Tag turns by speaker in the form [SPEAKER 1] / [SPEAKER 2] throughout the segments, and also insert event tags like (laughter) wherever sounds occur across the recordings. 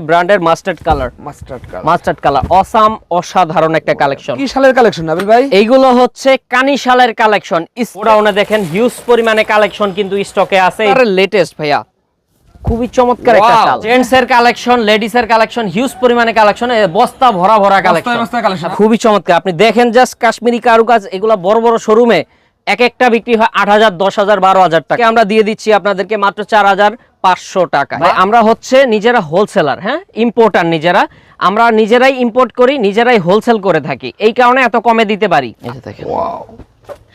[SPEAKER 1] ব্র্যান্ডের mustard colour?
[SPEAKER 2] Mustard colour.
[SPEAKER 1] Mustard colour. Awesome অসাধারণ একটা কালেকশন।
[SPEAKER 2] কি সালের কালেকশন নাবিল ভাই?
[SPEAKER 1] এইগুলো হচ্ছে কানিশালের কালেকশন। দেখেন হিউজ পরিমাণে কালেকশন কিন্তু স্টকে আছে। লেটেস্ট ভাইয়া। খুবই চমৎকার একটা শাল। জেন্টস এর কালেকশন লেডিস এর কালেকশন হিউজ পরিমাণে কালেকশন বস্তা ভরা ভরা কালেকশন। খুবই চমৎকার। আপনি দেখেন জাস্ট কাশ্মীরি কারুকাজ এগুলো বড় বড় শোরুমে এক একটা বিক্রি হয় আট হাজার দশ হাজার বারো হাজার টাকা। আমরা দিয়ে দিচ্ছি আপনাদেরকে মাত্র চার হাজার। পাঁচশো টাকা। আমরা হচ্ছে নিজেরা হোলসেলার হ্যাঁ? ইম্পোর্টার নিজেরা। আমরা নিজেরাই ইম্পোর্ট করি নিজেরাই হোলসেল করে থাকি। এই কারণে এত কমে দিতে পারি।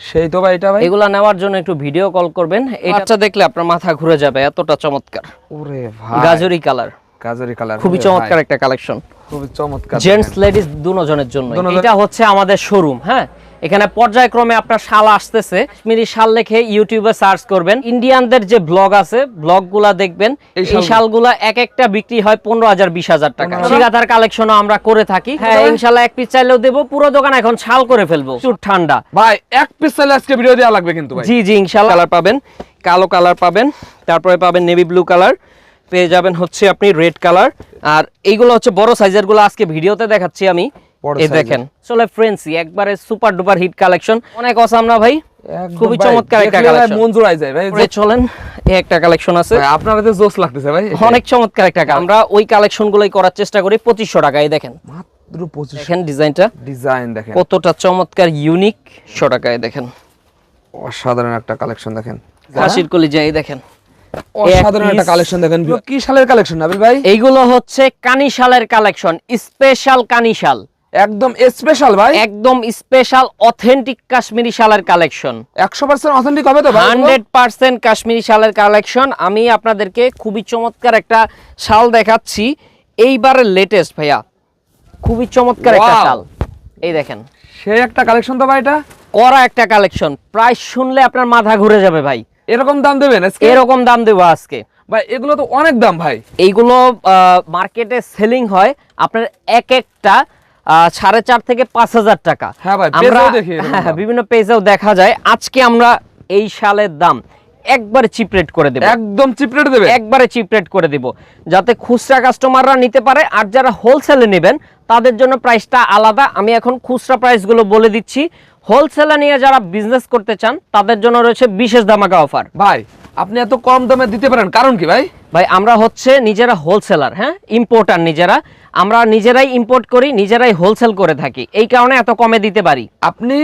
[SPEAKER 2] সেই তো ভাই এটা ভাই।
[SPEAKER 1] এগুলা নেওয়ার জন্য একটু ভিডিও কল করবেন। এটা দেখলে আপনার মাথা ঘুরে যাবে এতটা চমৎকার।
[SPEAKER 2] ওরে ভাই।
[SPEAKER 1] গাজরি কালার
[SPEAKER 2] গাজরি কালার
[SPEAKER 1] খুবই চমৎকার একটা কালেকশন
[SPEAKER 2] খুবই চমৎকার
[SPEAKER 1] জেন্টস লেডিস দুজনের জন্য। এটা হচ্ছে আমাদের শোরুম হ্যাঁ? এখানে পর্যায়ক্রমে আপনার শাল আসতেছে। কাশ্মীরি শাল লিখে ইউটিউবে সার্চ করবেন। ইন্ডিয়ানদের যে ব্লগ আছে ব্লগগুলা দেখবেন।
[SPEAKER 2] এই শালগুলো-
[SPEAKER 1] এক একটা বিক্রি হয় পনেরো হাজার বিশ হাজার টাকা।
[SPEAKER 2] 15,000
[SPEAKER 1] শিগাতার কালেকশনও আমরা করে থাকি। হ্যাঁ। ইনশাল্লাহ এক পিস চাইলেও দেবো। পুরো দোকান এখন শাল করে ফেলব। প্রচুর ঠান্ডা।
[SPEAKER 2] ভাই এক পিস চাইলে আজকে ভিডিও দেওয়া লাগবে কিন্তু
[SPEAKER 1] জি জি ইনশাল্লাহ। কালার পাবেন কালো কালার পাবেন তারপরে পাবেন নেভি ব্লু কালার পেয়ে যাবেন হচ্ছে আপনি রেড কালার আর এইগুলো হচ্ছে বড় সাইজেরগুলো আজকে ভিডিওতে দেখাচ্ছি আমি। এই দেখেন। চলে ফ্রেন্সি একবারে সুপার ডুপার হিট কালেকশন অনেক অসাম না ভাই? খুবই চমৎকার একটা কালেকশন
[SPEAKER 2] জোড়ায় যায় ভাই
[SPEAKER 1] চলেন এই একটা কালেকশন আছে।
[SPEAKER 2] ভাই, আপনার জোস লাগতেছে ভাই।
[SPEAKER 1] অনেক চমৎকার একটা আমরা ওই কালেকশন গুলোই করার চেষ্টা করি টাকায় দেখেন।
[SPEAKER 2] মাত্র পঁচিশ
[SPEAKER 1] দেখেন ডিজাইনটা।
[SPEAKER 2] ডিজাইন দেখেন।
[SPEAKER 1] কতটা চমৎকার ইউনিক টাকায় দেখেন।
[SPEAKER 2] অসাধারণ একটা কালেকশন দেখেন।
[SPEAKER 1] হাসির এই দেখেন।
[SPEAKER 2] অসাধারণ একটা কালেকশন দেখেন। কি সালের কালেকশন নাবিল ভাই?
[SPEAKER 1] এইগুলো হচ্ছে কানিশালের কালেকশন স্পেশাল কানিশাল।
[SPEAKER 2] একদম স্পেশাল ভাই।
[SPEAKER 1] একদম স্পেশাল অথেন্টিক কাশ্মীরি শালের কালেকশন
[SPEAKER 2] একশো পার্সেন্ট অথেন্টিক হবে তো ভাই এগুলো?
[SPEAKER 1] হান্ড্রেড পার্সেন্ট কাশ্মীরি শালের কালেকশন আমি আপনাদেরকে খুবই চমৎকার একটা শাল দেখাচ্ছি। এইবারের লেটেস্ট ভাইয়া। খুবই চমৎকার একটা! শাল। এই দেখেন।
[SPEAKER 2] সেই একটা কালেকশন তো ভাই এটা?
[SPEAKER 1] করা একটা কালেকশন প্রাইস শুনলে আপনার মাথা ঘুরে যাবে ভাই।
[SPEAKER 2] এরকম দাম দেবেন আজকে?
[SPEAKER 1] এরকম দাম দেবো আজকে।
[SPEAKER 2] ভাই এগুলো তো অনেক দাম ভাই।
[SPEAKER 1] এইগুলো মার্কেটে সেলিং হয়। আপনার এক একটা সাড়ে চার থেকে পাঁচ হাজার টাকা।
[SPEAKER 2] হ্যাঁ
[SPEAKER 1] আমরা হ্যাঁ,
[SPEAKER 2] দাম।
[SPEAKER 1] বিভিন্ন পেজেও দেখা যায়। আজকে আমরা এই শালের দাম একবারে চিপ রেট করে দেব।
[SPEAKER 2] একদম চিপ রেট দেবে।
[SPEAKER 1] একবারে চিপ রেট করে দিব। যাতে খুচরা কাস্টমাররা নিতে পারে আর যারা হোলসেলে নেবেন তাদের জন্য প্রাইসটা আলাদা। আমি এখন খুচরা প্রাইসগুলো বলে দিচ্ছি। হোলসেলে নিয়ে যারা বিজনেস করতে চান তাদের জন্য রয়েছে বিশেষ ধামাকা অফার
[SPEAKER 2] ভাই আপনি এত কম দামে দিতে পারেন কারণ কি ভাই?
[SPEAKER 1] ভাই আমরা হচ্ছে নিজেরা হোলসেলার হ্যাঁ? ইম্পোর্টার নিজেরা। আমরা নিজেরাই ইম্পোর্ট করি নিজেরাই হোলসেল করে থাকি। এই কারণে এত কমে দিতে পারি।
[SPEAKER 2] আপনি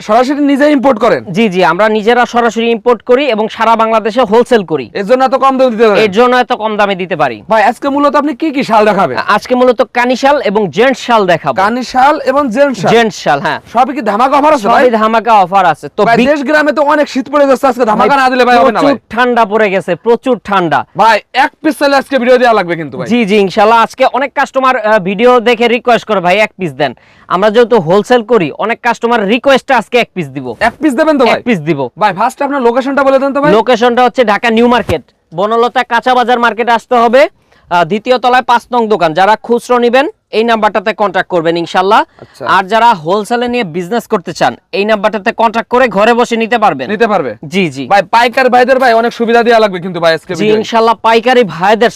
[SPEAKER 2] সরাসরি নিজে ইম্পোর্ট করেন?
[SPEAKER 1] জি জি আমরা নিজেরা সরাসরি ইম্পোর্ট করি এবং সারা বাংলাদেশে হোলসেল করি।
[SPEAKER 2] এর জন্য এত কম দামে দিতে পারেন?
[SPEAKER 1] এর জন্য এত কম দামে দিতে পারি।
[SPEAKER 2] ভাই আজকে মূলত আপনি কি কি শাল দেখাবেন?
[SPEAKER 1] আজকে মূলত কানিশাল এবং জেন্টস শাল দেখাবো।
[SPEAKER 2] কানি শাল এবং জেন্ট শাল?
[SPEAKER 1] জেন্টস শাল হ্যাঁ।
[SPEAKER 2] সবই কি ধামাকা অফার আছে
[SPEAKER 1] সবই ধামাকা অফার আছে। তো
[SPEAKER 2] ভাই
[SPEAKER 1] big-
[SPEAKER 2] দেশ গ্রামে তো অনেক শীত পড়ে যাচ্ছে আজকে ধামাকা না দিলে ভাই হবে না
[SPEAKER 1] প্রচুর ঠান্ডা পড়ে গেছে প্রচুর ঠান্ডা।
[SPEAKER 2] ভাই এক পিস আজকে ভিডিও দেওয়া লাগবে কিন্তু ভাই।
[SPEAKER 1] জি জি ইনশাল্লাহ আজকে অনেক কাস্টমার ভিডিও দেখে রিকোয়েস্ট করে ভাই এক পিস দেন। আমরা যেহেতু হোলসেল করি অনেক কাস্টমার রিকোয়েস্টে আজকে এক পিস দিব।
[SPEAKER 2] এক পিস দেবেন তো ভাই?
[SPEAKER 1] এক পিস দিব।
[SPEAKER 2] ভাই ফার্স্ট আপনার লোকেশনটা বলে দেন তো ভাই।
[SPEAKER 1] লোকেশনটা হচ্ছে ঢাকা নিউ মার্কেট। বনলতা কাঁচা বাজার মার্কেটে আসতে হবে। দ্বিতীয় তলায় পাঁচ নং দোকান। যারা খুচরো নেবেন এই নাম্বারটাতে কন্ট্যাক্ট করবেন ইনশাল্লাহ
[SPEAKER 2] আচ্ছা।
[SPEAKER 1] আর যারা হোলসেলে নিয়ে বিজনেস করতে চান এই নাম্বারটাতে কন্ট্যাক্ট করে ঘরে বসে নিতে পারবেন।
[SPEAKER 2] নিতে পারবে?
[SPEAKER 1] জি জি।
[SPEAKER 2] ভাই পাইকার ভাইদের ভাই অনেক সুবিধা দেওয়া লাগবে কিন্তু ভাই আজকে
[SPEAKER 1] জি। ইনশাল্লাহ পাইকারি ভাইদের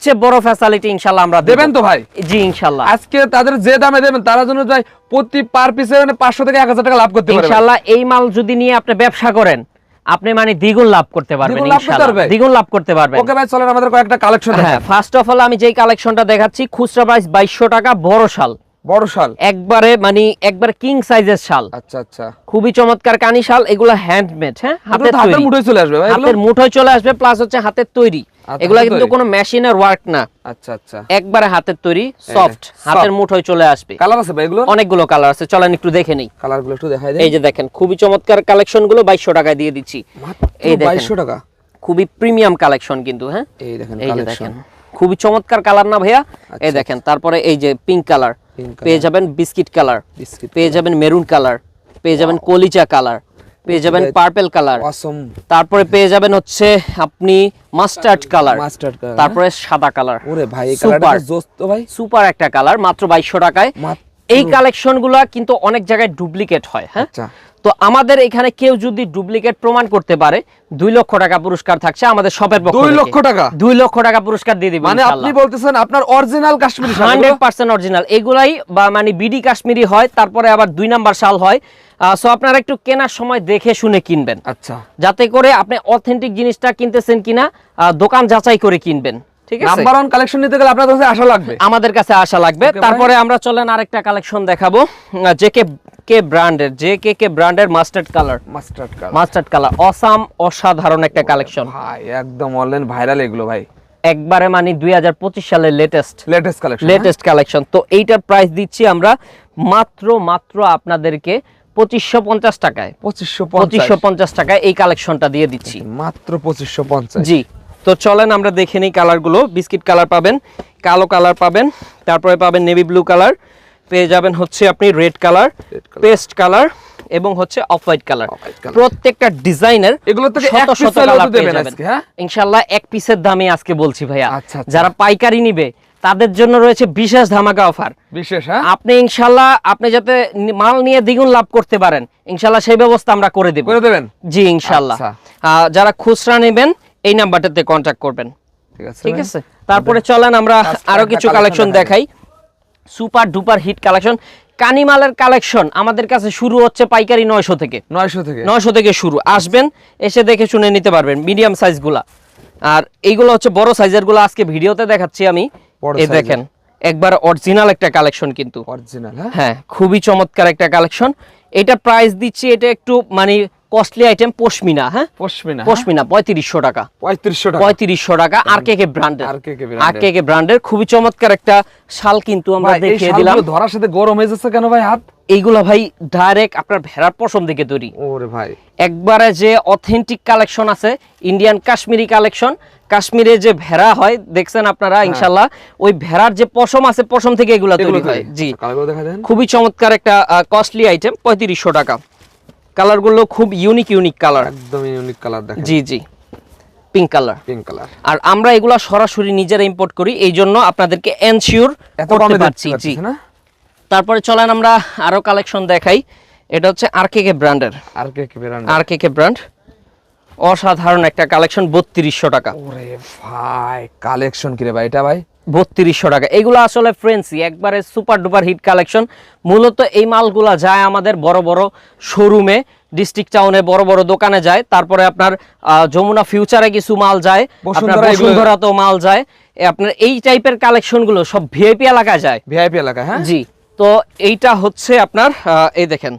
[SPEAKER 1] সবচেয়ে বড় ফ্যাসিলিটি ইনশাল্লাহ আমরা
[SPEAKER 2] দেবেন তো ভাই?
[SPEAKER 1] জি ইনশাল্লাহ
[SPEAKER 2] আজকে তাদের যে দামে দেবেন তারা জন্য যাই প্রতি পার পিসে মানে পাঁচশো থেকে এক হাজার টাকা লাভ করতে পারবেন
[SPEAKER 1] ইনশাল্লাহ এই মাল যদি নিয়ে আপনি ব্যবসা করেন আপনি মানে দ্বিগুণ লাভ করতে পারবেন
[SPEAKER 2] দ্বিগুণ লাভ করতে পারবে?
[SPEAKER 1] দ্বিগুণ লাভ করতে পারবেন।
[SPEAKER 2] ওকে ভাই চলেন আমাদের কয়েকটা কালেকশন
[SPEAKER 1] হ্যাঁ ফার্স্ট অফ অল আমি যেই কালেকশনটা দেখাচ্ছি খুচরা প্রাইস বাইশশো টাকা বড় শাল।
[SPEAKER 2] বড় শাল?
[SPEAKER 1] একবারে মানে একবারে কিং সাইজের শাল।
[SPEAKER 2] আচ্ছা আচ্ছা।
[SPEAKER 1] খুবই চমৎকার কানি শাল এগুলো হ্যান্ডমেড হ্যাঁ? হাতের
[SPEAKER 2] হাতের মুঠোয় চলে আসবে ভাই
[SPEAKER 1] হাতের মুঠোয় চলে আসবে প্লাস হচ্ছে হাতের তৈরি।
[SPEAKER 2] আচ্ছা,
[SPEAKER 1] এগুলো কিন্তু। কোনো মেশিনের ওয়ার্ক না।
[SPEAKER 2] আচ্ছা আচ্ছা।
[SPEAKER 1] একবারে হাতের তৈরি
[SPEAKER 2] হ্যাঁ,
[SPEAKER 1] সফট হাতের মুঠোয় চলে আসবে।
[SPEAKER 2] কালার আছে ভাই এগুলো?
[SPEAKER 1] অনেকগুলো কালার আছে চলেন একটু দেখে নেই।
[SPEAKER 2] কালারগুলো একটু দেখাই
[SPEAKER 1] এই যে দেখেন খুবই চমৎকার কালেকশনগুলো বাইশশো টাকায় দিয়ে দিচ্ছি। এই দেখেন
[SPEAKER 2] বাইশশো টাকা?
[SPEAKER 1] খুবই প্রিমিয়াম কালেকশন কিন্তু হ্যাঁ?
[SPEAKER 2] এই দেখেন
[SPEAKER 1] এই
[SPEAKER 2] কালেকশন
[SPEAKER 1] দেখেন খুবই চমৎকার কালার না ভাইয়া? এই
[SPEAKER 2] আচ্ছা,
[SPEAKER 1] দেখেন তারপরে এই যে পিঙ্ক কালার পেয়ে যাবেন বিস্কিট কালার পেয়ে যাবেন মেরুন কালার পেয়ে যাবেন কলিচা কালার পেয়ে যাবেন পার্পেল কালার। তারপরে পেয়ে যাবেন হচ্ছে আপনি মাস্টার্ড কালার
[SPEAKER 2] মাস্টার্ড কালার।
[SPEAKER 1] তারপরে সাদা কালার।
[SPEAKER 2] ওরে ভাই এই কালারটা জোস তো ভাই।
[SPEAKER 1] সুপার একটা কালার মাত্র বাইশশো টাকায়। এই কালেকশনগুলা কিন্তু অনেক জায়গায় ডুপ্লিকেট হয় হ্যাঁ?
[SPEAKER 2] আচ্ছা।
[SPEAKER 1] তো আমাদের এখানে কেউ যদি ডুপ্লিকেট প্রমাণ করতে পারে দুই লক্ষ টাকা পুরস্কার থাকছে আমাদের শপের পক্ষ
[SPEAKER 2] দুই লক্ষ টাকা?
[SPEAKER 1] দুই লক্ষ টাকা পুরস্কার দিয়ে দিবেন
[SPEAKER 2] মানে আপনি বলতেছেন আপনার অরিজিনাল কাশ্মীরি শাল
[SPEAKER 1] হান্ড্রেড পার্সেন্ট অরিজিনাল এগুলাই বা মানে বিডি কাশ্মীরি হয় তারপরে আবার দুই নাম্বার শাল হয়। সো আপনারা একটু কেনার সময় দেখে শুনে কিনবেন।
[SPEAKER 2] আচ্ছা।
[SPEAKER 1] যাতে করে আপনি অথেন্টিক জিনিসটা কিনতেছেন কিনা দোকান যাচাই করে কিনবেন। ঠিক আছে?
[SPEAKER 2] নাম্বার ওয়ান কালেকশন নিতে গেলে আপনার কাছে আশা লাগবে।
[SPEAKER 1] আমাদের কাছে আশা লাগবে। তারপরে আমরা চলেন আরেকটা কালেকশন দেখাবো। কে কে ব্র্যান্ডের জে কে কে ব্র্যান্ডের mustard colour
[SPEAKER 2] mustard colour
[SPEAKER 1] mustard colour awesome অসাধারণ একটা কালেকশন
[SPEAKER 2] ভাই একদম অনলাইন ভাইরাল এগুলো ভাই।
[SPEAKER 1] একবারে মানে দুই সালের latest
[SPEAKER 2] latest collection
[SPEAKER 1] latest collection তো এইটার প্রাইস দিচ্ছি আমরা মাত্র মাত্র আপনাদেরকে পঁচিশশো পঞ্চাশ টাকায়।
[SPEAKER 2] পঁচিশশো
[SPEAKER 1] পঁচিশশো পঞ্চাশ টাকায় এই কালেকশনটা দিয়ে দিচ্ছি।
[SPEAKER 2] মাত্র পঁচিশশো পঞ্চাশ।
[SPEAKER 1] জি। তো চলেন আমরা দেখে নিই কালারগুলো বিস্কিট কালার পাবেন কালো কালার পাবেন তারপরে পাবেন নেভি ব্লু কালার পেয়ে যাবেন হচ্ছে আপনি রেড কালার পেস্ট কালার এবং হচ্ছে অফ হোয়াইট কালার প্রত্যেকটা ডিজাইনের
[SPEAKER 2] এগুলো থেকে হ্যাঁ?
[SPEAKER 1] ইনশাল্লাহ এক পিসের দামে আজকে বলছি ভাইয়া।
[SPEAKER 2] আচ্ছা, আচ্ছা।
[SPEAKER 1] যারা পাইকারি নিবে তাদের জন্য রয়েছে বিশেষ ধামাকা অফার
[SPEAKER 2] বিশেষ হ্যাঁ?
[SPEAKER 1] আপনি ইনশাল্লাহ আপনি যাতে মাল নিয়ে দ্বিগুণ লাভ করতে পারেন ইনশাল্লাহ সেই ব্যবস্থা আমরা করে দেব।
[SPEAKER 2] করে দেবেন?
[SPEAKER 1] জি ইনশাল্লাহ
[SPEAKER 2] আচ্ছা।
[SPEAKER 1] আহ, যারা খুচরা নেবেন এই নাম্বারটাতে কন্ট্যাক্ট করবেন।
[SPEAKER 2] ঠিক আছে
[SPEAKER 1] ঠিক আছে? তারপরে চলেন আমরা
[SPEAKER 2] আরও
[SPEAKER 1] কিছু কালেকশন
[SPEAKER 2] দেখাই।
[SPEAKER 1] সুপার ডুপার হিট কালেকশন কানিমালের কালেকশন আমাদের কাছে শুরু হচ্ছে পাইকারি নয়শো থেকে।
[SPEAKER 2] নয়শো থেকে।
[SPEAKER 1] নয়শো থেকে শুরু। আসবেন এসে দেখে শুনে নিতে পারবেন মিডিয়াম সাইজগুলা আর এইগুলো হচ্ছে বড় সাইজেরগুলো আজকে ভিডিওতে দেখাচ্ছি আমি। এই দেখেন একবার অরিজিনাল একটা কালেকশন কিন্তু।
[SPEAKER 2] অরিজিনাল হ্যাঁ?
[SPEAKER 1] হ্যাঁ খুবই চমৎকার একটা কালেকশন এটা প্রাইস দিচ্ছি এটা একটু মানে কস্টলি আইটেম পশমিনা হ্যাঁ
[SPEAKER 2] পশমিনা
[SPEAKER 1] পশমিনা পঁয়ত্রিশশো টাকা।
[SPEAKER 2] পঁয়ত্রিশশো টাকা।
[SPEAKER 1] পঁয়ত্রিশশো টাকা আর কে কে ব্র্যান্ডের আর। কে কে ব্র্যান্ডের খুবই চমৎকার একটা শাল কিন্তু আমরা দেখিয়ে দিলাম।
[SPEAKER 2] ধরার সাথে গরম হয়ে যাচ্ছে কেন ভাই হাত?
[SPEAKER 1] এইগুলা ভাই ডাইরেক্ট আপনার ভেড়ার পশম থেকে তৈরি।
[SPEAKER 2] ওরে ভাই।
[SPEAKER 1] একবারে যে অথেন্টিক কালেকশন আছে ইন্ডিয়ান কাশ্মীরি কালেকশন কাশ্মীরে যে ভেড়া হয় দেখছেন আপনারা ইনশাল্লাহ ওই ভেড়ার যে পশম আছে পশম থেকে এগুলা তৈরি হয়। জি।
[SPEAKER 2] কালারগুলো দেখা দেন।
[SPEAKER 1] খুবই চমৎকার একটা কস্টলি আইটেম পঁয়ত্রিশশো টাকা। কালারগুলো খুব ইউনিক ইউনিক কালার
[SPEAKER 2] একদম ইউনিক কালার দেখেন।
[SPEAKER 1] জি জি। পিঙ্ক কালার
[SPEAKER 2] পিঙ্ক কালার
[SPEAKER 1] আর আমরা এগুলো সরাসরি নিজেরা ইম্পোর্ট করি এই জন্য আপনাদেরকে এনশিওর করতে পারছি জি। তারপরে চলেন আমরা আরও কালেকশন দেখাই। এটা হচ্ছে আর কে কে ব্র্যান্ডের
[SPEAKER 2] আর কে ব্র্যান্ড
[SPEAKER 1] আর কে কে ব্র্যান্ড অসাধারণ একটা কালেকশন বত্রিশশো টাকা।
[SPEAKER 2] ওরে ভাই কালেকশন কি রে ভাই এটা ভাই?
[SPEAKER 1] বত্রিশশো টাকা। এগুলো আসলে ফ্রেন্সি একবারে সুপার ডুপার হিট কালেকশন মূলত এই মালগুলা যায় আমাদের বড় বড় শোরুমে ডিস্ট্রিক্ট টাউনে বড় বড় দোকানে যায়। তারপরে আপনার যমুনা ফিউচারে কিছু মাল যায় বসুন্ধরাতেও মাল যায়। আপনার এই টাইপের কালেকশনগুলো সব ভিআইপি এলাকায় যায়।
[SPEAKER 2] ভিআইপি এলাকা হ্যাঁ?
[SPEAKER 1] জি তো এইটা হচ্ছে আপনার এই দেখেন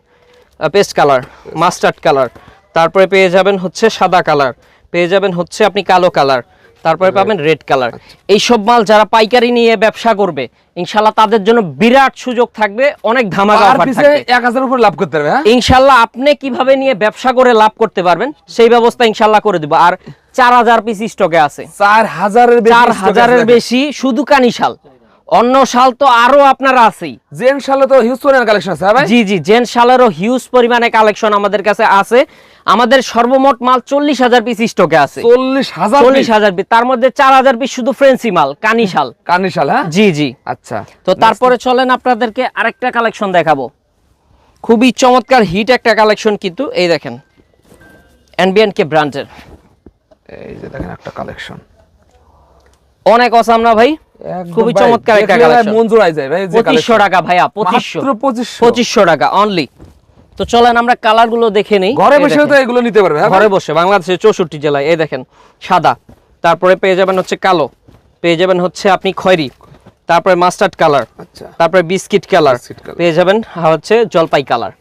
[SPEAKER 1] পেস্ট কালার মাস্টার্ড কালার তারপরে পেয়ে যাবেন হচ্ছে সাদা কালার পেয়ে যাবেন হচ্ছে আপনি কালো কালার তারপরে পাবেন রেড কালার এইসব মাল যারা পাইকারি নিয়ে ব্যবসা করবে ইনশাল্লাহ তাদের জন্য বিরাট সুযোগ থাকবে অনেক ধামাকা অফার থাকবে।
[SPEAKER 2] এক হাজার উপর লাভ করতে পারবে হ্যাঁ?
[SPEAKER 1] ইনশাল্লাহ আপনি কীভাবে নিয়ে ব্যবসা করে লাভ করতে পারবেন সেই ব্যবস্থা ইনশাল্লাহ করে দিব। আর চার হাজার পিস স্টকে আছে।
[SPEAKER 2] চার হাজারের বেশি
[SPEAKER 1] চার
[SPEAKER 2] এর
[SPEAKER 1] হাজারের বেশি শুধু কানি শাল অন্য শাল তো আরও আপনার আছেই।
[SPEAKER 2] জেন শালে তো হিউজ পরিমাণ কালেকশন আছে হ্যাঁ ভাই?
[SPEAKER 1] জি জি জেন শালেরও হিউজ পরিমাণে কালেকশন আমাদের কাছে আছে। আমাদের সর্বমোট মাল চল্লিশ হাজার পিস স্টকে আছে।
[SPEAKER 2] চল্লিশ হাজার
[SPEAKER 1] চল্লিশ হাজার পিস তার মধ্যে চার হাজার পিস শুধু ফ্রেন্সি মাল কানি শাল।
[SPEAKER 2] কার্নি শাল হ্যাঁ?
[SPEAKER 1] জি জি।
[SPEAKER 2] আচ্ছা।
[SPEAKER 1] তো তারপরে চলেন আপনাদেরকে আরেকটা কালেকশন দেখাবো। খুবই চমৎকার হিট একটা কালেকশন কিন্তু এই দেখেন। এনবিএন কে ব্র্যান্ডের
[SPEAKER 2] এই যে দেখেন একটা কালেকশন
[SPEAKER 1] অনেক অসাম না ভাই? খুবই চমৎকার একটা কালেকশন
[SPEAKER 2] মন জোড়াই যায় ভাই যে
[SPEAKER 1] পঁচিশশো
[SPEAKER 2] collection।
[SPEAKER 1] টাকা ভাইয়া পঁচিশশো
[SPEAKER 2] মাত্র পঁচিশশো।
[SPEAKER 1] পঁচিশশো। টাকা অনলি তো চলেন আমরা কালারগুলো দেখে নেই।
[SPEAKER 2] ঘরে বসে তো এগুলো নিতে পারবে হ্যাঁ
[SPEAKER 1] ঘরে বসে বাংলাদেশের চৌষট্টি জেলায় এই দেখেন সাদা। তারপরে পেয়ে যাবেন হচ্ছে কালো। পেয়ে যাবেন হচ্ছে আপনি খয়েরি। তারপরে মাস্টার্ড কালার
[SPEAKER 2] আচ্ছা।
[SPEAKER 1] তারপরে বিস্কিট কালার পেয়ে যাবেন হচ্ছে জলপাই কালার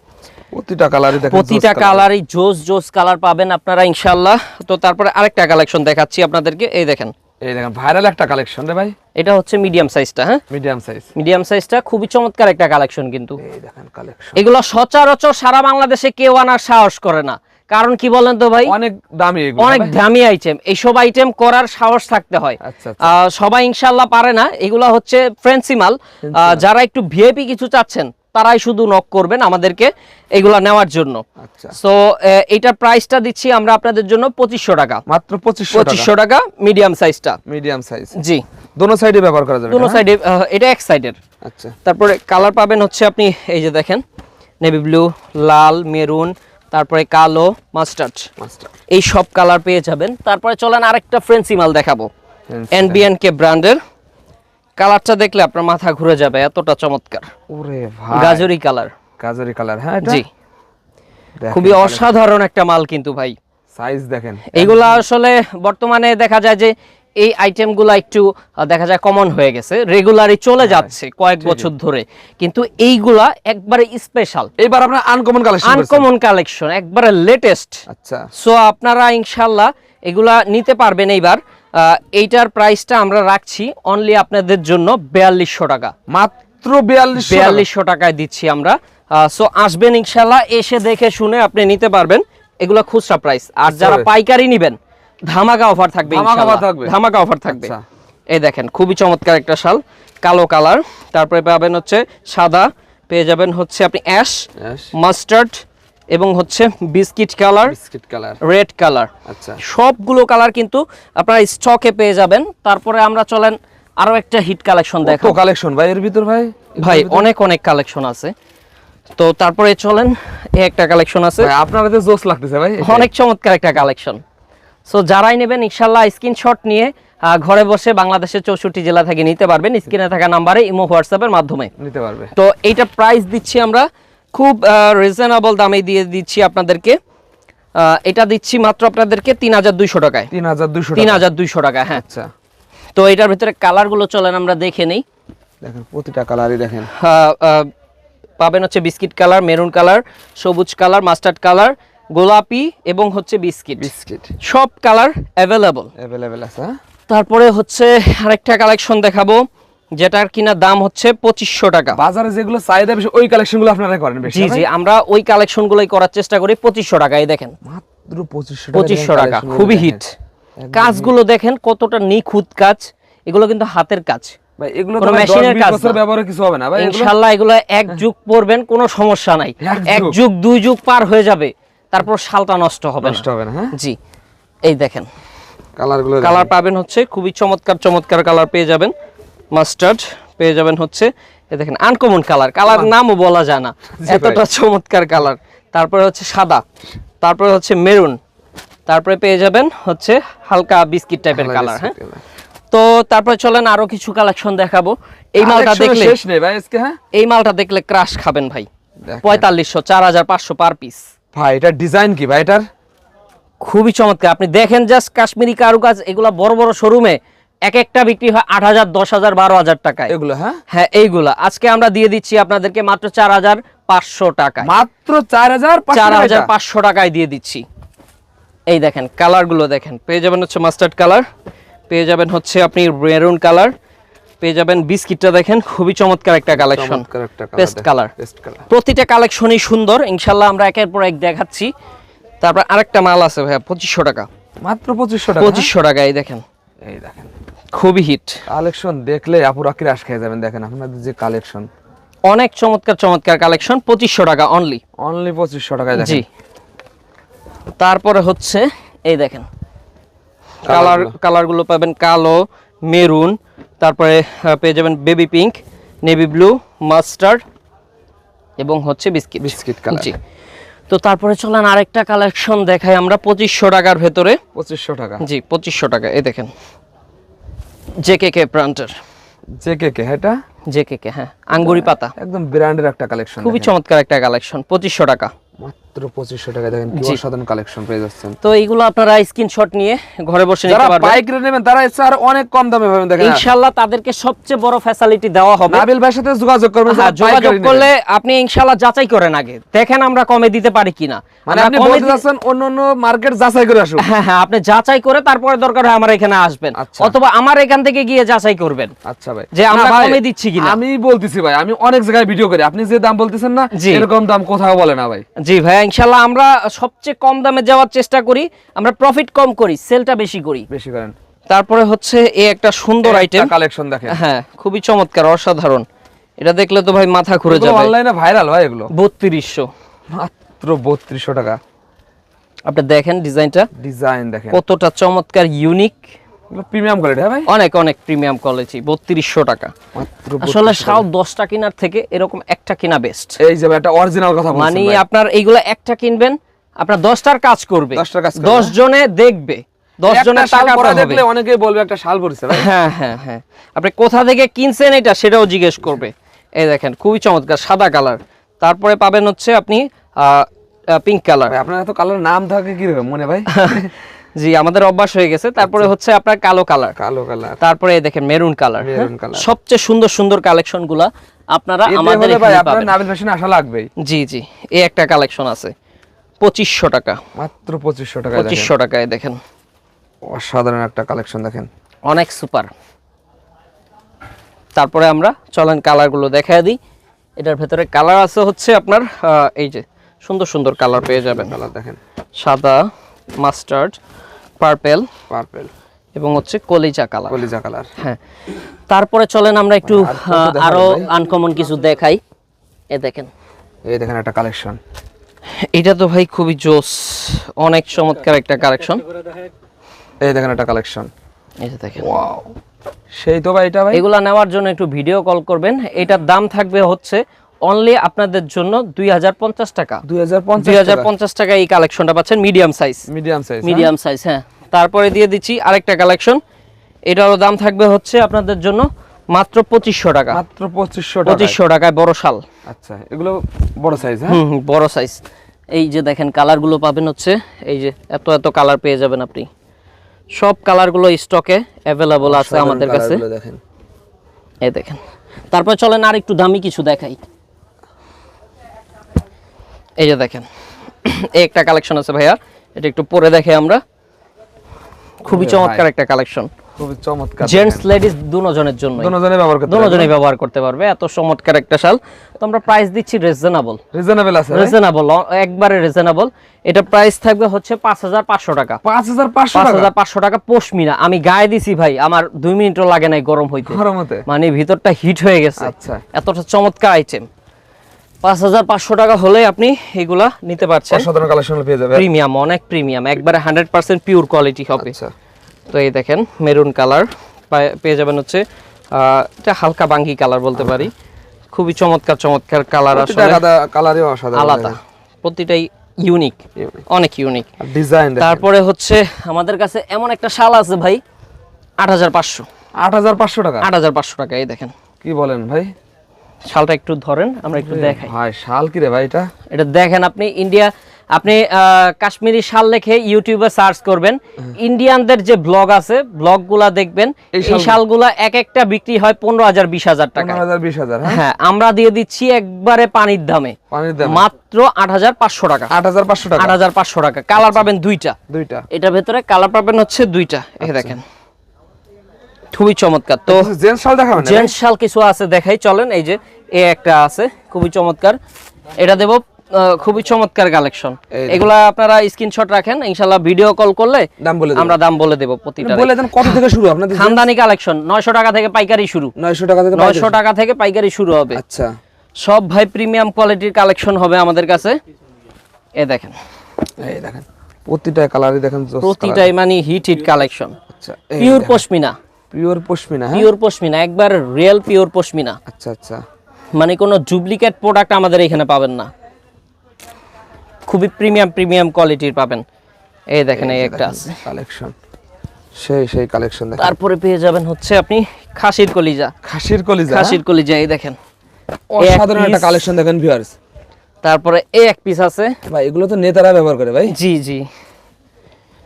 [SPEAKER 2] প্রতিটা কালারই দেখেন
[SPEAKER 1] প্রতিটা। কালারই জোস জোস কালার পাবেন আপনারা ইনশাল্লাহ তো তারপরে আরেকটা কালেকশন দেখাচ্ছি আপনাদেরকে এই দেখেন।
[SPEAKER 2] এই দেখেন ভাইরাল একটা কালেকশন রে ভাই।
[SPEAKER 1] এটা হচ্ছে মিডিয়াম সাইজটা হ্যাঁ?
[SPEAKER 2] মিডিয়াম সাইজ
[SPEAKER 1] মিডিয়াম সাইজটা খুবই চমৎকার একটা কালেকশন কিন্তু।
[SPEAKER 2] এই দেখেন কালেকশন
[SPEAKER 1] এগুলো সচরাচর সারা বাংলাদেশে কেউ আনার সাহস করে না। কারণ কি বলেন তো ভাই?
[SPEAKER 2] অনেক দামি এগুলো
[SPEAKER 1] অনেক দামি আইটেম এইসব আইটেম করার সাহস থাকতে হয়।
[SPEAKER 2] আচ্ছা, আচ্ছা।
[SPEAKER 1] সবাই ইনশাল্লাহ পারে না। এগুলা হচ্ছে ফ্রেন্সি মাল। যারা একটু ভিআইপি কিছু চাচ্ছেন তারাই শুধু নক করবেন আমাদেরকে এগুলা নেওয়ার জন্য।
[SPEAKER 2] আচ্ছা।
[SPEAKER 1] সো এটার প্রাইসটা দিচ্ছি আমরা আপনাদের জন্য পঁচিশশো টাকা।
[SPEAKER 2] মাত্র পঁচিশশো
[SPEAKER 1] পঁচিশশো টাকা মিডিয়াম সাইজটা
[SPEAKER 2] মিডিয়াম সাইজ
[SPEAKER 1] জি।
[SPEAKER 2] দোনো সাইডে ব্যবহার করা যাবে
[SPEAKER 1] দুটো
[SPEAKER 2] না?
[SPEAKER 1] সাইডে এটা এক সাইডের
[SPEAKER 2] আচ্ছা।
[SPEAKER 1] তারপরে কালার পাবেন হচ্ছে আপনি এই যে দেখেন নেভি ব্লু লাল মেরুন তারপরে কালো মাস্টার্ড
[SPEAKER 2] মাস্টার
[SPEAKER 1] এই সব কালার পেয়ে যাবেন। তারপরে চলেন আরেকটা ফ্রেন্সি মাল দেখাবো। এনবিএন কে ব্র্যান্ডের কালারটা দেখলে আপনার মাথা ঘুরে যাবে এতটা চমৎকার।
[SPEAKER 2] ওরে ভাই।
[SPEAKER 1] গাজরি কালার।
[SPEAKER 2] গাজরি কালার হ্যাঁ
[SPEAKER 1] জি। খুবই অসাধারণ একটা মাল কিন্তু ভাই।
[SPEAKER 2] সাইজ দেখেন।
[SPEAKER 1] এইগুলা আসলে বর্তমানে দেখা যায় যে এই আইটেমগুলো একটু দেখা যায় কমন হয়ে গেছে রেগুলারই চলে যাচ্ছে কয়েক বছর ধরে। কিন্তু এইগুলা একবারে স্পেশাল
[SPEAKER 2] এবার আপনার আনকমন কালেকশন
[SPEAKER 1] আনকমন কালেকশন একবারে লেটেস্ট
[SPEAKER 2] আচ্ছা।
[SPEAKER 1] সো আপনারা ইনশাল্লাহ এগুলা নিতে পারবেন এইবার। এইটার প্রাইসটা আমরা রাখছি অনলি আপনাদের জন্য বিয়াল্লিশশো টাকা।
[SPEAKER 2] মাত্র বিয়াল্লিশ
[SPEAKER 1] বিয়াল্লিশশো টাকায় দিচ্ছি আমরা। সো আসবেন ইনশাল্লাহ এসে দেখে শুনে আপনি নিতে পারবেন। এগুলো খুচরা প্রাইস আর যারা পাইকারি নিবেন ধামাকা অফার থাকবে
[SPEAKER 2] ধামাকা
[SPEAKER 1] অফার থাকবে।
[SPEAKER 2] আচ্ছা।
[SPEAKER 1] এই দেখেন খুবই চমৎকার একটা শাল কালো কালার তারপরে পাবেন হচ্ছে সাদা পেয়ে যাবেন হচ্ছে আপনি অ্যাশ মাস্টার্ড এবং হচ্ছে biscuit colour
[SPEAKER 2] biscuit colour.
[SPEAKER 1] Red colour.
[SPEAKER 2] আচ্ছা।
[SPEAKER 1] সবগুলো কালার কিন্তু আপনারা স্টকে পেয়ে যাবেন। তারপরে আমরা চলেন আরও একটা হিট কালেকশন
[SPEAKER 2] কত কালেকশন ভাই এর ভিতর ভাই?
[SPEAKER 1] ভাই অনেক অনেক কালেকশন আছে। তো তারপরে চলেন এই একটা কালেকশন আছে।
[SPEAKER 2] আপনার হাতে জোস লাগতেছে ভাই।
[SPEAKER 1] অনেক চমৎকার একটা কালেকশন। সো যারাই নেবেন ইনশাল্লাহ স্ক্রিনশট নিয়ে ঘরে বসে বাংলাদেশের চৌষট্টি জেলা থেকে নিতে পারবেন। স্ক্রিনে থাকা নাম্বারে ইমো হোয়াটসঅ্যাপের মাধ্যমে।
[SPEAKER 2] নিতে পারবে।
[SPEAKER 1] তো এইটা প্রাইস দিচ্ছি আমরা খুব রিজনেবল দামে দিয়ে দিচ্ছি আপনাদেরকে। এটা দিচ্ছি মাত্র আপনাদেরকে তিন হাজার দুইশো টাকায়।
[SPEAKER 2] তিন হাজার দুইশো
[SPEAKER 1] তিন হাজার দুইশো টাকা হ্যাঁ।
[SPEAKER 2] আচ্ছা।
[SPEAKER 1] তো এটার ভিতরে কালারগুলো চলেন আমরা দেখে নেই।
[SPEAKER 2] দেখেন প্রতিটা কালারই দেখেন।
[SPEAKER 1] পাবেন হচ্ছে বিস্কিট কালার মেরুন কালার সবুজ কালার মাস্টার্ড কালার গোলাপি এবং হচ্ছে বিস্কিট।
[SPEAKER 2] বিস্কিট।
[SPEAKER 1] সব কালার অ্যাভেলেবল
[SPEAKER 2] অ্যাভেলেবেল আছে হ্যাঁ।
[SPEAKER 1] তারপরে হচ্ছে আরেকটা কালেকশন দেখাবো। যেটার কিনা দাম হচ্ছে পঁচিশশো টাকা।
[SPEAKER 2] বাজারে যেগুলো চাহিদা বেশি ওই কালেকশনগুলো আপনারা করেন
[SPEAKER 1] জি জি আমরা ওই কালেকশনগুলোই করার চেষ্টা করি পঁচিশশো টাকা এই দেখেন।
[SPEAKER 2] মাত্র পঁচিশশো
[SPEAKER 1] পঁচিশশো টাকা খুবই হিট কাজগুলো দেখেন কতটা নিখুঁত কাজ এগুলো কিন্তু হাতের কাজ।
[SPEAKER 2] এগুলো তো
[SPEAKER 1] মেশিনের কাজ
[SPEAKER 2] কিছু হবে না ভাই এগুলো
[SPEAKER 1] এক যুগ পরবেন কোনো সমস্যা নাই।
[SPEAKER 2] এক যুগ।
[SPEAKER 1] যুগ দুই যুগ পার হয়ে যাবে তারপর শালটা নষ্ট হবে
[SPEAKER 2] নষ্ট
[SPEAKER 1] না
[SPEAKER 2] হবে না হ্যাঁ?
[SPEAKER 1] জি এই দেখেন।
[SPEAKER 2] কালারগুলো
[SPEAKER 1] কালার পাবেন হচ্ছে খুবই চমৎকার চমৎকার কালার পেয়ে যাবেন। মাস্টার্ড পেয়ে যাবেন হচ্ছে এই দেখেন আনকমন কালার কালার নামও বলা যায় না। এতটা চমৎকার কালার তারপরে হচ্ছে সাদা তারপরে হচ্ছে মেরুন তারপরে পেয়ে যাবেন হচ্ছে হালকা বিস্কিট টাইপের কালার হ্যাঁ? তো তারপরে চলেন আরও কিছু কালেকশন দেখাবো। এই মালটা দেখলে
[SPEAKER 2] শেষ নেই ভাই আজকে হ্যাঁ?
[SPEAKER 1] এই মালটা দেখলে ক্রাশ খাবেন ভাই।
[SPEAKER 2] দেখেন।
[SPEAKER 1] পঁয়তাল্লিশশো চার হাজার পাঁচশো পার পিস
[SPEAKER 2] ভাই এটা ডিজাইন কি ভাই এটার?
[SPEAKER 1] খুবই চমৎকার। আপনি দেখেন জাস্ট কাশ্মীরি কারুকাজ এগুলা বড় বড় শোরুমে এক একটা বিক্রি হয় আট হাজার দশ হাজার বারো হাজার টাকায়।
[SPEAKER 2] এগুলো হ্যাঁ?
[SPEAKER 1] হ্যাঁ এইগুলা। আজকে আমরা দিয়ে দিচ্ছি আপনাদেরকে মাত্র চার হাজার পাঁচশো টাকায়।
[SPEAKER 2] মাত্র চার হাজার
[SPEAKER 1] চার হাজার পাঁচশো টাকায় দিয়ে দিচ্ছি। এই দেখেন কালারগুলো দেখেন। পেয়ে যাবেন হচ্ছে মাস্টার্ড কালার পেয়ে যাবেন হচ্ছে আপনি মেরুন কালার পেয়ে যাবেন বিস্কিটটা দেখেন খুবই চমৎকার একটা কালেকশন পেস্ট কালার প্রতিটা কালেকশনই সুন্দর ইনশাল্লাহ আমরা একের পর এক দেখাচ্ছি। তারপর আরেকটা মাল আছে ভাইয়া পঁচিশশো টাকা।
[SPEAKER 2] মাত্র পঁচিশশো টাকা
[SPEAKER 1] পঁচিশশো টাকা এই দেখেন।
[SPEAKER 2] হ্যাঁ? এই দেখেন।
[SPEAKER 1] খুবই হিট
[SPEAKER 2] কালেকশন দেখলে আপুরা ক্রাশ খেয়ে যাবেন দেখেন আপনাদের যে কালেকশন
[SPEAKER 1] অনেক চমৎকার চমৎকার কালেকশন পঁচিশশো টাকা অনলি
[SPEAKER 2] অনলি পঁচিশশো টাকায়
[SPEAKER 1] জি। তারপরে হচ্ছে এই দেখেন। কালার
[SPEAKER 2] কালারগুলো।
[SPEAKER 1] কালারগুলো পাবেন কালো মেরুন তারপরে পেয়ে যাবেন baby pink navy blue mustard এবং হচ্ছে বিস্কিট
[SPEAKER 2] বিস্কিট কালার
[SPEAKER 1] জি। তো তারপরে চলেন আরেকটা কালেকশন দেখাই আমরা পঁচিশশো টাকার ভেতরে।
[SPEAKER 2] পঁচিশশো টাকা।
[SPEAKER 1] জি পঁচিশশো টাকা এই দেখেন। জে কে কে প্রান্টার
[SPEAKER 2] জেকেকে এটা
[SPEAKER 1] জেকেকে হ্যাঁ। আঙ্গুরি পাতা।
[SPEAKER 2] একদম ব্র্যান্ডের একটা কালেকশন
[SPEAKER 1] খুবই চমৎকার একটা কালেকশন পঁচিশশো টাকা।
[SPEAKER 2] মাত্র পঁচিশশো টাকা দেখেন কি অসাধারণ কালেকশন পেয়ে যাচ্ছেন।
[SPEAKER 1] তো এইগুলো আপনারা স্ক্রিনশট নিয়ে ঘরে বসে নিতে
[SPEAKER 2] যারা পাইকারি নেবেন তারা এসে আর অনেক কম দামে পাবেন দেখেন।
[SPEAKER 1] ইনশাল্লাহ তাদেরকে সবচেয়ে বড় ফ্যাসিলিটি দেওয়া হবে।
[SPEAKER 2] নাবিল ভাইয়ের সাথে যোগাযোগ করবেন
[SPEAKER 1] হ্যাঁ, যোগাযোগ করলে আপনি ইনশাল্লাহ যাচাই করেন আগে। দেখেন আমরা কমে দিতে পারি কিনা।
[SPEAKER 2] মানে আপনি বলতে যাচ্ছেন অন্য অন্য মার্কেট যাচাই করে আসুন।
[SPEAKER 1] হ্যাঁ হ্যাঁ আপনি যাচাই করে তারপরে দরকার হয় আমার এখানে আসবেন।
[SPEAKER 2] আচ্ছা।
[SPEAKER 1] অথবা আমার এখান থেকে গিয়ে যাচাই করবেন।
[SPEAKER 2] আচ্ছা ভাই।
[SPEAKER 1] যে আমরা কমে দিচ্ছি কিনা।
[SPEAKER 2] আমি বলতেছি ভাই আমি অনেক জায়গায় ভিডিও করি। আপনি যে দাম বলতেছেন না। এরকম দাম কোথাও বলে না ভাই।
[SPEAKER 1] জি ভাইয়া ইনশাল্লাহ আমরা সবচেয়ে কম দামে যাওয়ার চেষ্টা করি আমরা প্রফিট কম করি সেলটা বেশি করি।
[SPEAKER 2] বেশি করেন।
[SPEAKER 1] তারপরে হচ্ছে এই একটা সুন্দর আইটেম
[SPEAKER 2] কালেকশন দেখেন।
[SPEAKER 1] হ্যাঁ খুবই চমৎকার অসাধারণ। এটা দেখলে তো ভাই মাথা ঘুরে যাবে।
[SPEAKER 2] অনলাইনে ভাইরাল ভাই এগুলো।
[SPEAKER 1] বত্রিশশো।
[SPEAKER 2] মাত্র বত্রিশশো টাকা।
[SPEAKER 1] আপনি দেখেন ডিজাইনটা
[SPEAKER 2] ডিজাইন দেখেন।
[SPEAKER 1] কতটা চমৎকার ইউনিক
[SPEAKER 2] প্রিমিয়াম কোয়ালিটি হ্যাঁ ভাই?
[SPEAKER 1] অনেক অনেক প্রিমিয়াম কোয়ালিটি বত্রিশশো টাকা। আসলে
[SPEAKER 2] 3200
[SPEAKER 1] সাও কেনার থেকে এরকম একটা কিনা বেস্ট
[SPEAKER 2] এই যে ভাই অরিজিনাল কথা
[SPEAKER 1] মানে
[SPEAKER 2] বলছেন ভাই।
[SPEAKER 1] আপনার এইগুলো একটা কিনবেন আপনার দশটার কাজ করবে।
[SPEAKER 2] 10টার কাজ করবে,
[SPEAKER 1] দশ জনে দেখবে দশ
[SPEAKER 2] একটা
[SPEAKER 1] জনের টাকা
[SPEAKER 2] পরা দেখলে অনেকেই বলবে একটা শাল পরিছে
[SPEAKER 1] হ্যাঁ হ্যাঁ হ্যাঁ। আপনি কোথা থেকে কিনছেন এটা সেটাও জিজ্ঞেস করবে। এই দেখেন খুবই চমৎকার সাদা কালার। তারপরে পাবেন হচ্ছে আপনি পিঙ্ক কালার
[SPEAKER 2] আপনার এত কালার নাম থাকে কি মনে ভাই? (laughs)
[SPEAKER 1] জি আমাদের অভ্যাস হয়ে গেছে।
[SPEAKER 2] আচ্ছা।
[SPEAKER 1] তারপরে হচ্ছে আপনার কালো কালার।
[SPEAKER 2] কালো কালার।
[SPEAKER 1] তারপরে দেখেন মেরুন কালার
[SPEAKER 2] Maroon colour।
[SPEAKER 1] সবচেয়ে সুন্দর সুন্দর কালেকশনগুলা আপনারা আমাদের
[SPEAKER 2] ভাই আপনার নাবিল ফ্যাশনে আসা লাগবেই।
[SPEAKER 1] জি জি এই একটা কালেকশন আছে পঁচিশশো টাকা।
[SPEAKER 2] মাত্র পঁচিশশো টাকা
[SPEAKER 1] পঁচিশশো টাকায় দেখেন।
[SPEAKER 2] অসাধারণ একটা কালেকশন দেখেন।
[SPEAKER 1] অনেক সুপার। তারপরে আমরা চলেন কালারগুলো দেখা দিই। এটার ভেতরে কালার আছে হচ্ছে আপনার এই যে সুন্দর সুন্দর কালার পেয়ে যাবেন।
[SPEAKER 2] কালার দেখেন।
[SPEAKER 1] সাদা। Mustard purple
[SPEAKER 2] purple.
[SPEAKER 1] এবং হচ্ছে কলিজা কালার।
[SPEAKER 2] কলিজা কালার।
[SPEAKER 1] হ্যাঁ। তারপরে চলেন আমরা একটু
[SPEAKER 2] আর
[SPEAKER 1] আনকমন কিছু দেখাই। এ দেখেন।
[SPEAKER 2] এই দেখেন একটা কালেকশন
[SPEAKER 1] এটা তো ভাই খুবই জোস অনেক চমৎকার একটা কালেকশন
[SPEAKER 2] এই দেখেন একটা কালেকশন
[SPEAKER 1] এই যে দেখেন।
[SPEAKER 2] ওয়াও সেই তো ভাই এটা ভাই।
[SPEAKER 1] এগুলা নেওয়ার জন্য একটু ভিডিও কল করবেন। এটার দাম থাকবে হচ্ছে অনলি আপনাদের জন্য দুই হাজার পঞ্চাশ টাকা।
[SPEAKER 2] দুই হাজার
[SPEAKER 1] পঞ্চাশ টাকা। এই কালেকশনটা পাচ্ছেন medium size
[SPEAKER 2] medium size
[SPEAKER 1] medium size হ্যাঁ। তারপরে দিয়ে দিচ্ছি আরেকটা কালেকশন এটারও দাম থাকবে হচ্ছে আপনাদের জন্য মাত্র পঁচিশশো টাকা।
[SPEAKER 2] মাত্র পঁচিশশো
[SPEAKER 1] পঁচিশশো টাকায় বড় শাল।
[SPEAKER 2] আচ্ছা এগুলো বড় সাইজ হ্যাঁ?
[SPEAKER 1] হুম বড় সাইজ এই যে দেখেন কালারগুলো পাবেন হচ্ছে এই যে এত এত কালার পেয়ে যাবেন আপনি। সব কালারগুলো স্টকে অ্যাভেলেবল আছে আমাদের কাছে। এই দেখেন। তারপর চলেন আর একটু দামি কিছু দেখাই। এই যে দেখেন এই একটা কালেকশন আছে ভাইয়া এটা একটু পরে দেখে আমরা। খুবই চমৎকার একটা কালেকশন
[SPEAKER 2] খুবই চমৎকার
[SPEAKER 1] জেন্টস লেডিস দুজনের জন্য
[SPEAKER 2] দুজনে ব্যবহার করতে
[SPEAKER 1] দুজনেই ব্যবহার করতে পারবে এত চমৎকার একটা শাল। তো আমরা প্রাইস দিচ্ছি রিজনেবল
[SPEAKER 2] রিজনেবল আছে
[SPEAKER 1] রিজনেবল একবারে রিজনেবল এটা প্রাইস থাকবে হচ্ছে পাঁচ হাজার পাঁচশো টাকা।
[SPEAKER 2] টাকা?
[SPEAKER 1] পশমিনা। আমি গায়ে দিছি ভাই আমার দুই মিনিটও লাগে নাই গরম হইতে। মানে ভিতরটা হিট হয়ে গেছে।
[SPEAKER 2] আচ্ছা।
[SPEAKER 1] এতটা চমৎকার আইটেম পাঁচ হাজার পাঁচশো টাকা হলে আপনি এগুলা নিতে পারছেন।
[SPEAKER 2] অসাধারণ কালেকশন পেয়ে যাবে
[SPEAKER 1] প্রিমিয়াম অনেক প্রিমিয়াম। একবারে হান্ড্রেড পার্সেন্ট পিওর কোয়ালিটি হবে।
[SPEAKER 2] আচ্ছা।
[SPEAKER 1] তো এই দেখেন মেরুন কালার পেয়ে যাবেন হচ্ছে এটা হালকা বাঙ্গি কালার বলতে পারি। খুবই চমৎকার চমৎকার কালার আসলে।
[SPEAKER 2] কাদা কালারই অসাধারণ।
[SPEAKER 1] আলাদা। প্রতিটাই ইউনিক অনেক ইউনিক
[SPEAKER 2] ডিজাইন
[SPEAKER 1] তারপরে হচ্ছে আমাদের কাছে এমন একটা শাল আছে ভাই আট হাজার পাঁচশো।
[SPEAKER 2] আট হাজার পাঁচশো টাকা?
[SPEAKER 1] আট হাজার পাঁচশো টাকা এই দেখেন।
[SPEAKER 2] কি বলেন ভাই?
[SPEAKER 1] শালটা একটু ধরেন আমরা একটু দেখাই।
[SPEAKER 2] ভাই শাল কি রে ভাই এটা?
[SPEAKER 1] এটা দেখেন আপনি ইন্ডিয়া আপনি কাশ্মীরি শাল লেখে ইউটিউবে সার্চ করবেন। ইন্ডিয়ানদের যে ব্লগ আছে ব্লগগুলা দেখবেন
[SPEAKER 2] এই
[SPEAKER 1] শালগুলা। এক একটা বিক্রি হয় পনেরো হাজার বিশ হাজার টাকা।
[SPEAKER 2] হ্যাঁ?
[SPEAKER 1] হ্যাঁ আমরা দিয়ে দিচ্ছি একবারে পানির দামে।
[SPEAKER 2] পানির দাম।
[SPEAKER 1] মাত্র আট হাজার পাঁচশো টাকা।
[SPEAKER 2] আট হাজার পাঁচশো টাকা।
[SPEAKER 1] আট হাজার পাঁচশো টাকা। কালার পাবেন দুইটা।
[SPEAKER 2] দুইটা।
[SPEAKER 1] এটার ভেতরে কালার পাবেন হচ্ছে দুইটা। এই
[SPEAKER 2] আচ্ছা।
[SPEAKER 1] দেখেন খুবই চমৎকার। তো
[SPEAKER 2] জেন্টস শাল দেখাবেন
[SPEAKER 1] জেন্টস শাল কিছু আছে দেখাই চলেন এই যে এ একটা আছে খুবই চমৎকার। এটা দেব খুবই চমৎকার কালেকশন। এগুলা আপনারা স্ক্রিনশট রাখেন ইনশাল্লাহ ভিডিও কল করলে
[SPEAKER 2] দাম বলে
[SPEAKER 1] আমরা দাম বলে দেব প্রতিটা
[SPEAKER 2] বলে দেন কত থেকে শুরু আপনাদের
[SPEAKER 1] খানদানি কালেকশন নয়শো টাকা থেকে পাইকারি শুরু।
[SPEAKER 2] নয়শো টাকা থেকে
[SPEAKER 1] নয়শো টাকা থেকে পাইকারি শুরু হবে।
[SPEAKER 2] আচ্ছা।
[SPEAKER 1] সব ভাই প্রিমিয়াম কোয়ালিটির কালেকশন হবে আমাদের কাছে। এ দেখেন।
[SPEAKER 2] এই দেখেন প্রতিটা কালারই দেখেন
[SPEAKER 1] প্রতিটাই মানে হিট হিট কালেকশন
[SPEAKER 2] আচ্ছা
[SPEAKER 1] pure pashmina
[SPEAKER 2] pure pashmina
[SPEAKER 1] pure pashmina একবার রিয়েল পিওর পশমিনা
[SPEAKER 2] আচ্ছা আচ্ছা।
[SPEAKER 1] মানে কোনো ডুপ্লিকেট প্রোডাক্ট আমাদের এখানে পাবেন না। খুবই প্রিমিয়াম প্রিমিয়াম কোয়ালিটির পাবেন। এই দেখেন এই একটা আছে।
[SPEAKER 2] কালেকশন সেই সেই কালেকশন দেখেন।
[SPEAKER 1] তারপরে পেয়ে যাবেন হচ্ছে আপনি খাসির কলিজা।
[SPEAKER 2] খাসির কলিজা?
[SPEAKER 1] খাসির কলিজা এই দেখেন।
[SPEAKER 2] অসাধারণ একটা কালেকশন দেখেন ভিউয়ার্স
[SPEAKER 1] তারপরে এই এক পিস আছে।
[SPEAKER 2] ভাই এগুলো তো নেতারা ব্যবহার করে ভাই।
[SPEAKER 1] জি জি।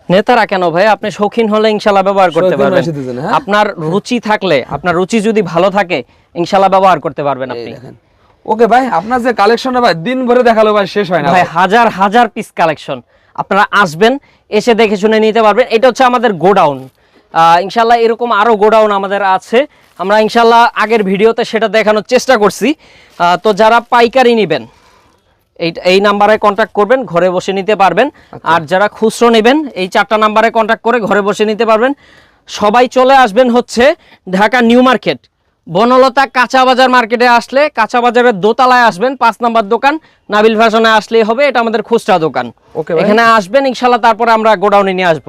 [SPEAKER 1] নেতারা কেন ভাই? আপনি শৌখিন হলে ইনশাল্লাহ ব্যবহার করতে পারবেন।
[SPEAKER 2] হ্যাঁ?
[SPEAKER 1] আপনার রুচি থাকলে আপনার রুচি যদি ভালো থাকে ইনশাল্লাহ ব্যবহার করতে পারবেন আপনি।
[SPEAKER 2] ওকে ভাই আপনার যে কালেকশনটা ভাই দিন ভরে দেখাল ভাই শেষ হয় না
[SPEAKER 1] ভাই। হাজার হাজার পিস কালেকশন আপনারা আসবেন এসে দেখে শুনে নিতে পারবেন। এটা হচ্ছে আমাদের গোডাউন। ইনশাল্লাহ এরকম আরও গোডাউন আমাদের আছে। আমরা ইনশাল্লাহ আগের ভিডিওতে সেটা দেখানোর চেষ্টা করছি। তো যারা পাইকারি নেবেন এই এই নাম্বারে কন্ট্যাক্ট করবেন ঘরে বসে নিতে পারবেন। আর যারা খুচরো নেবেন এই চারটা নাম্বারে কন্ট্যাক্ট করে ঘরে বসে নিতে পারবেন। সবাই চলে আসবেন হচ্ছে ঢাকা নিউ মার্কেট। বনলতা কাঁচা বাজার মার্কেটে আসলে কাঁচা বাজারের দোতলায় আসবেন পাঁচ নাম্বার দোকান। নাবিল ফ্যাশনে আসলেই হবে এটা আমাদের খুচরা দোকান।
[SPEAKER 2] ওকে
[SPEAKER 1] এখানে আসবেন ইনশাল্লাহ তারপরে আমরা গোডাউনে নিয়ে আসব।